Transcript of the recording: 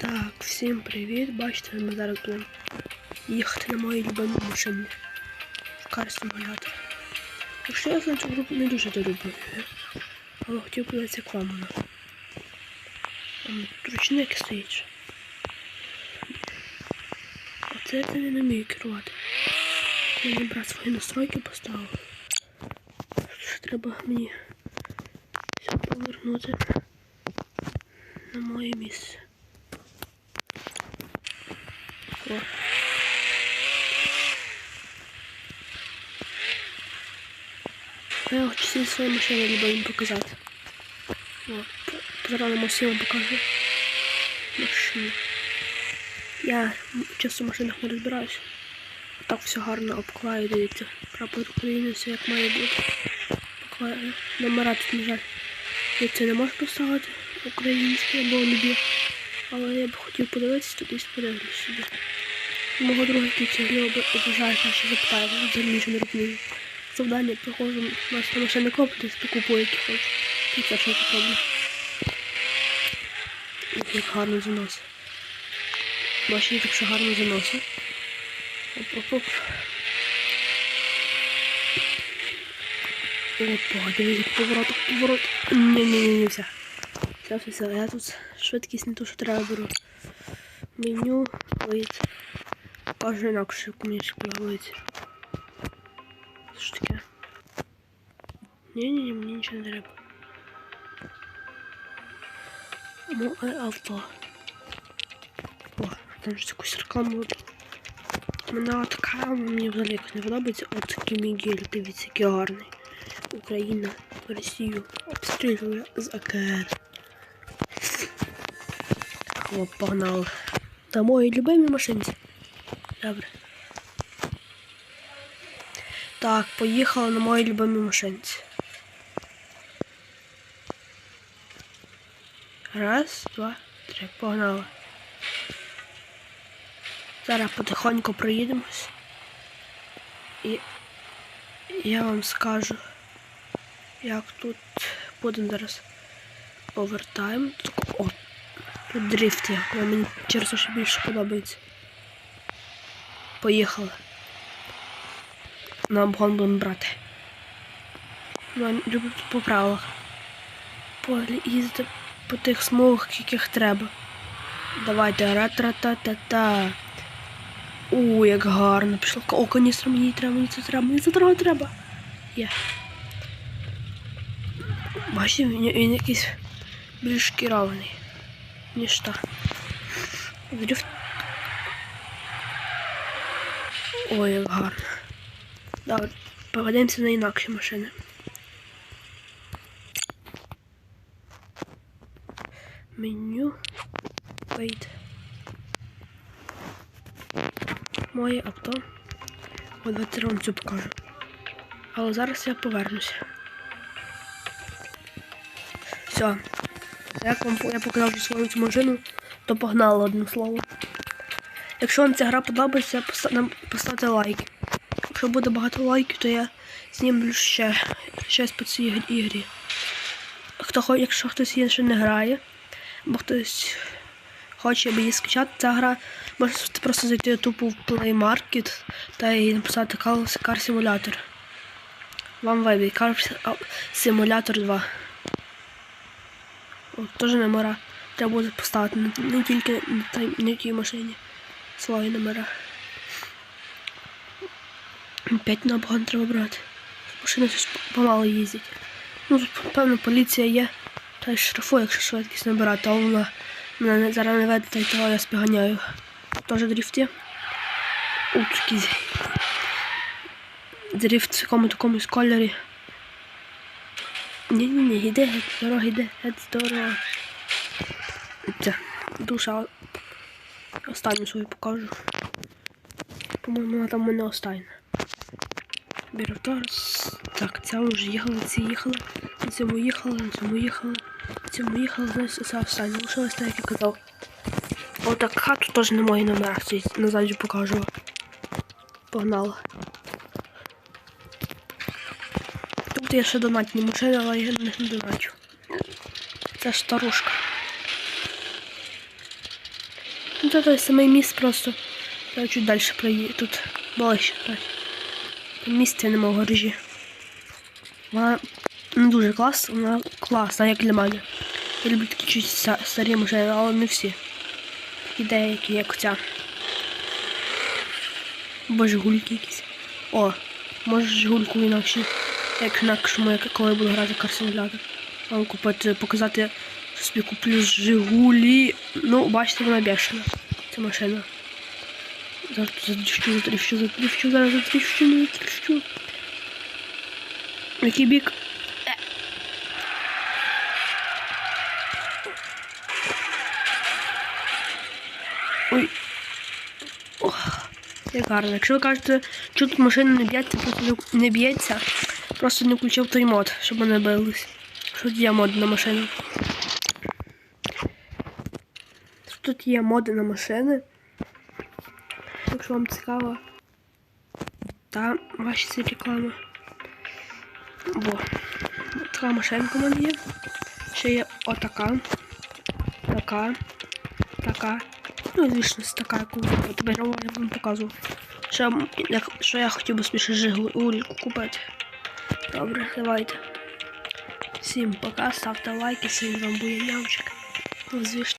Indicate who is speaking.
Speaker 1: Так, всім привіт. Бачите, ми зараз будемо їхати на моїй любимій машині. Кар симулятор. Якщо я цю групу не дуже люблю, але хотів подивитися як вам вона. Ручник стоїть. Оце я не вмію керувати. Мені брат свої настройки поставив. Треба мені все повернути на моє місце. О. Я хочу всі свої машини любим показати. О, зараз вам всім покажу. Машину. Я часто в машинах не розбираюся. Так все гарно обклаю, дивіться. Прапор України все як має бути. Обклаю. Номера тут, на жаль. Я це не можу поставити українське або любі. Але я б хотів подивитися, тут десь подивлюсь собі. Мого друга грі обожає наші запитає, взагалі нічого не розумію. Завдання проходжу, у нас там ще не коплять, то купую, які хочу. І це що роблю. Як гарно заносить. Бачите, як ще гарно заносить. Оп-оп-оп. Опа, дивіться, поворот, поворот. Ні-ні-ні, все. Все, все, все. Я тут швидкість не то, що треба беру. Меню, вид. Аж інакше мені подобається. Що таке? Ні-ні-ні, мені нічого не треба. Моє авто. О, там ж якусь рекламу. Мене така, мені взагалі якось не подобається. От такий Мігель, дивіться, який гарний. Україна Росію обстрілює з АКР. О, погнали. Та мої любимі машинці. Добре. Так, поїхала на моїй любимій машинці. Раз, два, три, погнали. Зараз потихоньку проїдемось. І я вам скажу, як тут будемо зараз повертаємо. О, тут дрифт є, але мені через що більше подобається. Поїхали. На обгон будемо брати. Я люблю по правилах. Полі по тих смугах, яких треба. Давайте ра-тра-та-та-та. У, як гарно. Пішло. О, каністра мені треба, мені це треба, мені це треба треба. Є. Бачите, він, він якийсь більш керований, ніж та. Дрифт. Ой, як гарно. Добре, поведемося на інакші машини. Меню. Wait. Моє авто. О, давайте вам цю покажу. Але зараз я повернуся. Все. Як вам я показав свою цю машину, то погнали одним словом. Якщо вам ця гра подобається, поста- поставте лайк. Якщо буде багато лайків, то я знімлю ще щось по цій ігрі. Хто, якщо хтось інший не грає, або хтось хоче її скачати, ця гра можете просто зайти тупо в Play Market та і написати Car Car Simulator. Вам вибір Car Simulator 2. О, теж номера треба буде поставити не, тільки на, тій- машині свої номера. П'ять на обгон треба брати. Машини щось помало їздять. Ну тут, певно, поліція є. Та й штрафує, якщо швидкість набирати, а вона мене не- зараз не веде, та й того я спіганяю. Теж дрифт є. У такий дрифт в якому такомусь кольорі. Ні-ні-ні, йде геть, з дороги йде, геть з дороги. Це душа. Останню свою покажу. По-моєму, вона там в мене остання. Беру зараз. Так, ця вже їхала, ці їхали, на цьому їхали, на цьому їхали, на цьому їхали, значить це останнє. Лишилось так, як я казав. Отака тут теж не мої номера стоїть, назаді покажу. Погнала. Тут є ще донатні машини, але я на не доначу. Це старушка. Ну, це той самий міст просто. Я чуть далі проїду. Тут ближче. так. Там місця нема в гаражі. Вона не дуже класна, вона класна, як для мене. Я люблю такі чуть старі машини, але не всі. І деякі, як ця. Боже, гульки якісь. О, може жигульку інакше. Як інакшому, як коли буду грати карсимулятор. Вам купити, показати, що собі куплю Жигулі. Ну, бачите, вона бешена. Ця машина. Зараз тут задріщу, задріщу, задріщу, зараз задріщу, не задріщу. Який бік? Ой. Ох, як гарно. Якщо ви кажете, що тут машина не б'ється, просто не- б'ється, просто не включив той мод, щоб вони бились. Що тут є мод на машину? Тут є моди на машини. Якщо вам цікаво. Та ваші ці реклами. Бо така машинка в мене є. Ще є отака. Така. Така. Ну, звісно, така, яку тебе я вам показував. Як, що я хотів би спіше жигуліку купити. Добре, давайте. Всім пока, ставте лайки, всім вам буде нявчик. Ну, звісно.